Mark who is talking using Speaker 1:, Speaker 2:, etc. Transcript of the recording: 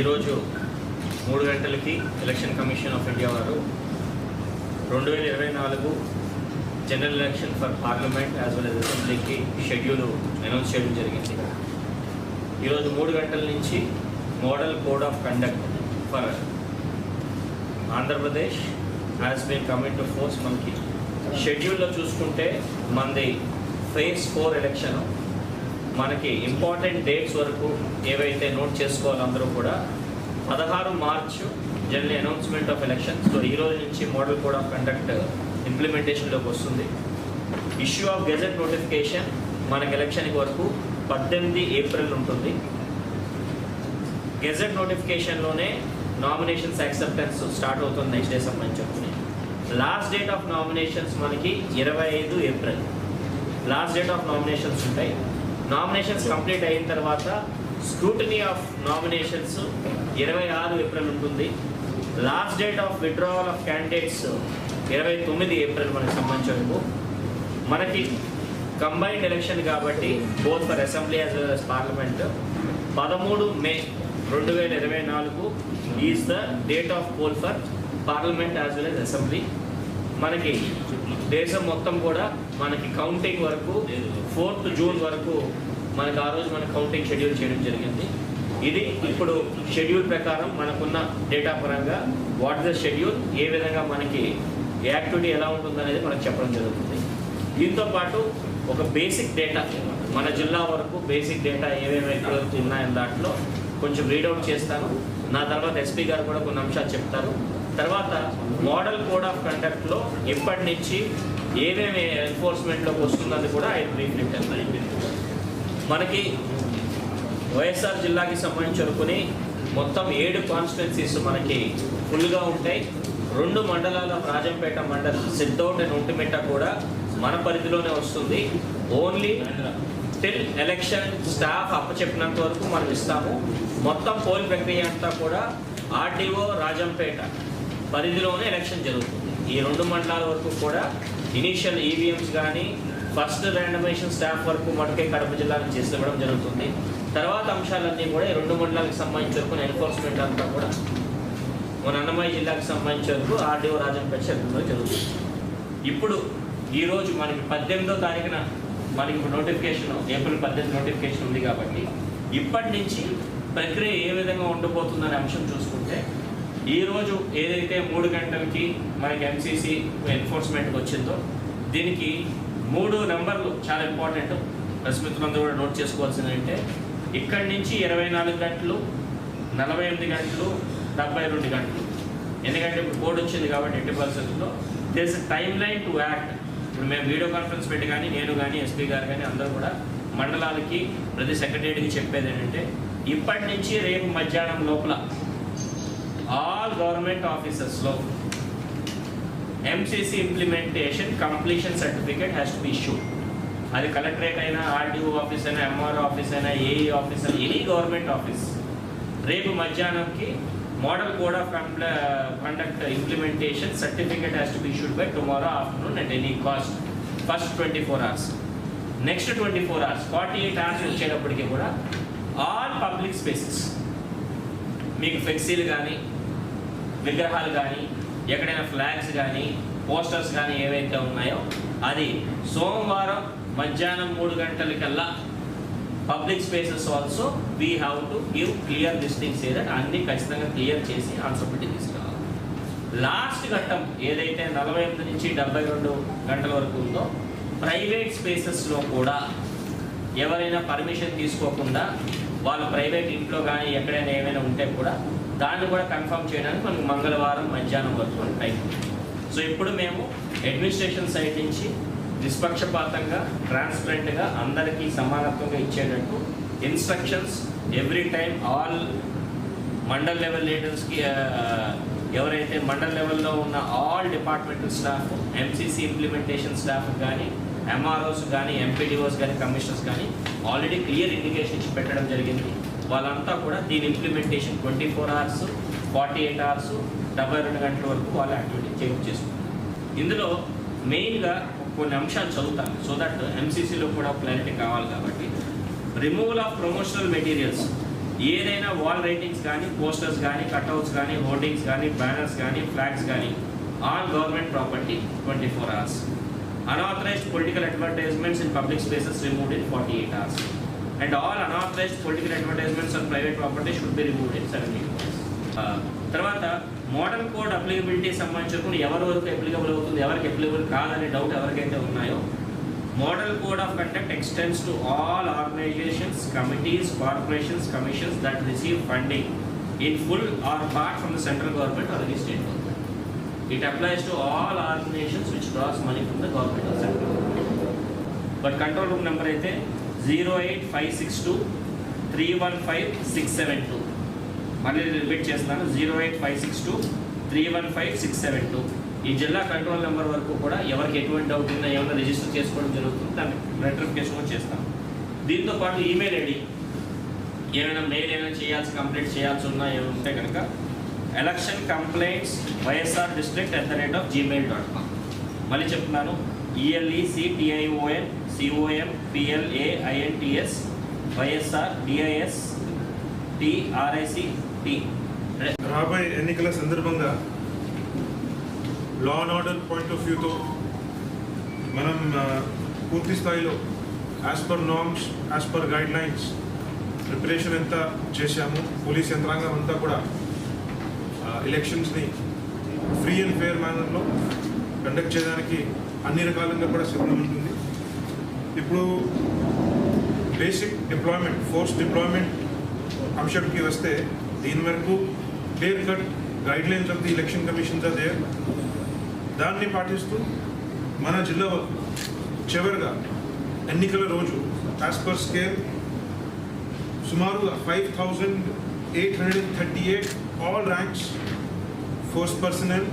Speaker 1: ఈరోజు మూడు గంటలకి ఎలక్షన్ కమిషన్ ఆఫ్ ఇండియా వారు రెండు వేల ఇరవై నాలుగు general election for parliament as well as అసెంబ్లీకి షెడ్యూల్ అనౌన్స్ చేయడం జరిగింది. ఈరోజు మూడు గంటల నుంచి model code of conduct for Andhra Pradesh has been coming to force మనకి షెడ్యూల్లో చూసుకుంటే మనది ఫేజ్ ఫోర్ ఎలక్షన్ మనకి ఇంపార్టెంట్ డేట్స్ వరకు ఏవైతే నోట్ చేసుకోవాలి అందరూ కూడా పదహారు March general announcement of election so ఈ రోజు నుంచి మోడల్ కోడ్ ఆఫ్ కండక్ట్ ఇంప్లిమెంటేషన్లోకి వస్తుంది. ఇష్యూ ఆఫ్ గెజెట్ నోటిఫికేషన్ మనకి ఎలక్షన్కి వరకు పద్దెనిమిది ఏప్రిల్ ఉంటుంది. గెజెట్ నోటిఫికేషన్లోనే నామినేషన్స్ యాక్సెప్టెన్స్ స్టార్ట్ అవుతుంది నెక్స్ట్ డే సంబంధించి లాస్ట్ డేట్ ఆఫ్ నామినేషన్స్ మనకి ఇరవై ఐదు April. Last date of nominations ఉంటాయి. నామినేషన్స్ కంప్లీట్ అయిన తర్వాత స్క్రూటనీ ఆఫ్ నామినేషన్స్ ఇరవై ఆరు ఏప్రిల్ ఉంటుంది. Last date of withdrawal of candidates ఇరవై తొమ్మిది ఏప్రిల్ మనకి సంబంధించి మనకి కంబైన్డ్ ఎలక్షన్ కాబట్టి both for assembly as well as parliament పదమూడు మే రెండు వేల ఇరవై నాలుగు is the date of poll for parliament as well as assembly మనకి దేశం మొత్తం కూడా మనకి కౌంటింగ్ వరకు ఫోర్త్ జూన్ వరకు మనకి ఆ రోజు మన కౌంటింగ్ షెడ్యూల్ చేయడం జరిగింది. ఇది ఇప్పుడు షెడ్యూల్ ప్రకారం మనకున్న డేటా పరంగా వాట్ ద షెడ్యూల్ ఏ విధంగా మనకి యాక్టివిటీ ఎలా ఉంటుందనేది మనకు చెప్పడం జరుగుతుంది. దీంతో పాటు ఒక బేసిక్ డేటా మన జిల్లా వరకు బేసిక్ డేటా ఏమేమి ఎక్కడ ఉన్నాయని దాంట్లో కొంచెం రీడౌట్ చేస్తాను. నా తర్వాత ఎస్పీ గారు కూడా కొన్ని అంశాలు చెప్తారు. తర్వాత మోడల్ కోడ్ ఆఫ్ కండక్ట్లో ఎప్పటి నుంచి ఏమేమి ఎన్ఫోర్స్మెంట్లోకి వస్తుందని కూడా ఆయన బ్రీఫ్ మనకి వైఎస్ఆర్ జిల్లాకి సంబంధించి అనుకుని మొత్తం ఏడు కాన్స్టిట్యున్సీస్ మనకి ఫుల్గా ఉంటాయి. రెండు మండలాల రాజంపేట మండలం సిద్ధౌట్ అండ్ ఒంటిమిట్ట కూడా మన పరిధిలోనే వస్తుంది. ఓన్లీ టిల్ ఎలక్షన్ స్టాఫ్ అప్పచెప్పినంత వరకు మనం ఇస్తాము. మొత్తం పోల్ ప్రక్రియ అంతా కూడా ఆర్డీఓ రాజంపేట పరిధిలోనే ఎలక్షన్ జరుగుతుంది. ఈ రెండు మండలాల వరకు కూడా ఇనీషియల్ ఈవీఎంస్ కానీ ఫస్ట్ ర్యాండమైజేషన్ స్టాఫ్ వరకు మటుకే కడప జిల్లా నుంచి ఇవ్వడం జరుగుతుంది. తర్వాత అంశాలన్నీ కూడా ఈ రెండు మండలాలకు సంబంధించి వరకు ఎన్ఫోర్స్మెంట్ అంతా కూడా మన అన్నమయ్య జిల్లాకు సంబంధించి వరకు ఆర్డీఓ రాజంపేట చర్యలో జరుగుతుంది. ఇప్పుడు ఈరోజు మనకి పద్దెనిమిదో తారీఖున మనకి నోటిఫికేషన్ ఏప్రిల్ పద్దెనిమిది నోటిఫికేషన్ ఉంది కాబట్టి ఇప్పటి నుంచి ప్రక్రియ ఏ విధంగా ఉండబోతుందనే అంశం చూసుకుంటే ఈరోజు ఏదైతే మూడు గంటలకి మనకి ఎంసీసీ ఎన్ఫోర్స్మెంట్కి వచ్చిందో దీనికి మూడు నెంబర్లు చాలా ఇంపార్టెంట్ ప్రశ్మితులందరూ కూడా నోట్ చేసుకోవాల్సింది అంటే ఇక్కడి నుంచి ఇరవై నాలుగు గంటలు నలభై ఎనిమిది గంటలు డెబ్బై రెండు గంటలు. ఎందుకంటే ఇప్పుడు కోడ్ వచ్చింది కాబట్టి ఎట్టి పరిస్థితుల్లో this timeline to act ఇప్పుడు మేము వీడియో కాన్ఫరెన్స్ పెట్టి కానీ నేను కానీ ఎస్పీ గారు కానీ అందరూ కూడా మండలాలకి ప్రతి సెక్రటరీకి చెప్పేది ఏంటంటే ఇప్పటి నుంచి రేపు మధ్యాహ్నం లోపల all government ఆఫీసెస్లో MCC implementation completion certificate has to be issue అది కలెక్టరేట్ అయినా ఆర్డీఓ ఆఫీస్ అయినా ఎంఆర్ఓ ఆఫీస్ అయినా ఏఈ ఆఫీస్ అయినా ఎనీ గవర్నమెంట్ ఆఫీస్ రేపు మధ్యాహ్నంకి model code of conduct implementation certificate has to be issued by tomorrow afternoon at any cost first twenty four hours next twenty four hours forty eight hours వచ్చేటప్పటికి కూడా all public spaces మీకు ఫ్లెక్సీలు కానీ విగ్రహాలు కానీ ఎక్కడైనా flags కానీ posters కానీ ఏవైతే ఉన్నాయో అది సోమవారం మధ్యాహ్నం మూడు గంటలకల్లా public spaces also we have to give clear listings ఏదైనా అన్నీ ఖచ్చితంగా క్లియర్ చేసి ఆన్సర్ పెట్టి తీసుకురావాలి. లాస్ట్ ఘట్టం ఏదైతే నలభై ఎనిమిది నుంచి డెబ్బై రెండు గంటల వరకు ఉందో ప్రైవేట్ స్పేసెస్లో కూడా ఎవరైనా పర్మిషన్ తీసుకోకుండా వాళ్ళు ప్రైవేట్ ఇంట్లో కానీ ఎక్కడైనా ఏమైనా ఉంటే కూడా దాన్ని కూడా కన్ఫర్మ్ చేయడానికి మనకు మంగళవారం మధ్యాహ్నం వరకు మనకు సో ఇప్పుడు మేము అడ్మినిస్ట్రేషన్ సైడ్ నుంచి నిష్పక్షపాతంగా ట్రాన్స్పరెంట్గా అందరికీ సమానత్వంగా ఇచ్చేటట్టు instructions every time all mandal level లీడర్స్కి ఎవరైతే మండల్ లెవెల్లో ఉన్న all departmental staff MCC implementation staff కానీ ఎంఆర్ఓస్ కానీ ఎంపీడీఓస్ కానీ కమిషనర్స్ కానీ ఆల్రెడీ క్లియర్ ఇండికేషన్ ఇచ్చి పెట్టడం జరిగింది. వాళ్ళంతా కూడా దీని implementation twenty four hours forty eight hours డెబ్బై రెండు గంటల వరకు వాళ్ళ యాక్టివిటీ చేంజ్ చేసుకుంటారు ఇందులో మెయిన్గా కొన్ని అంశాలు చదువుతాను. సో దట్ ఎంసీసీలో కూడా క్లారిటీ కావాలి కాబట్టి. రిమూవల్ ఆఫ్ ప్రమోషనల్ మెటీరియల్స్ ఏదైనా వాల్ రైటింగ్స్ కానీ పోస్టర్స్ కానీ కట్అవుట్స్ కానీ హోర్డింగ్స్ కానీ బ్యానర్స్ కానీ ఫ్లాగ్స్ కానీ on government property twenty four hours unauthorized political advertisements in public spaces removed in forty eight hours and all unauthorized political advertisements on private property should be removed in seventy తర్వాత model code applicability సంబంధించిన ఎవరి వరకు applicable అవుతుంది ఎవరికి applicable కాదనే doubt ఎవరికైతే ఉన్నాయో model code of conduct extends to all organizations committees corporations commissions that receive funding in full or part from the central government or the state government it applies to all organizations which draws money from the government of central but control room number అయితే zero eight five six two three one five six seven two. మళ్ళీ repeat చేస్తున్నాను zero eight five six two three one five six seven two. ఈ జిల్లా control number వరకు కూడా ఎవరికి ఎటువంటి doubt ఉన్నా ఏమైనా రిజిస్టర్ చేసుకోవడం జరుగుతుంది దాన్ని రెట్రిఫికేషన్ కూడా చేస్తాం. దీంతో పాటు ఈమెయిల్ ఐడి. ఏమైనా మెయిల్ ఏమైనా చేయాల్సి కంప్లైంట్ చేయాల్సి ఉన్నా ఏమైనా ఉంటే కనుక election complaints YSR district at the rate of Gmail dot com. మళ్ళీ చెప్తున్నాను ఈఎల్ఈసిటిఐఓఎన్ ELEC COM పిఎల్ఏఐఎన్టిఎస్ YSR DIIs టిఆర్ఐసి T
Speaker 2: రాబోయే ఎన్నికల సందర్భంగా law and order point of వ్యూతో మనం పూర్తి స్థాయిలో as per norms as per guide lines preparation ఎంత చేశాము పోలీస్ యంత్రాంగం అంతా కూడా ఎలక్షన్స్ని ఫ్రీ అండ్ ఫేర్ మేనర్లో కండక్ట్ చేయడానికి అన్ని రకాలుగా కూడా శిబిరం ఉంటుంది. ఇప్పుడు బేసిక్ డిప్లాయ్మెంట్ ఫోర్స్ డిప్లాయ్మెంట్ అంశంకి వస్తే దీని వరకు clear cut guidelines of the election commissions అదే దాన్ని పాటిస్తూ మన జిల్లా చివరిగా ఎన్నికల రోజు యాజ్ పర్ స్కేల్ సుమారుగా five thousand eight hundred thirty eight all ranks force personnel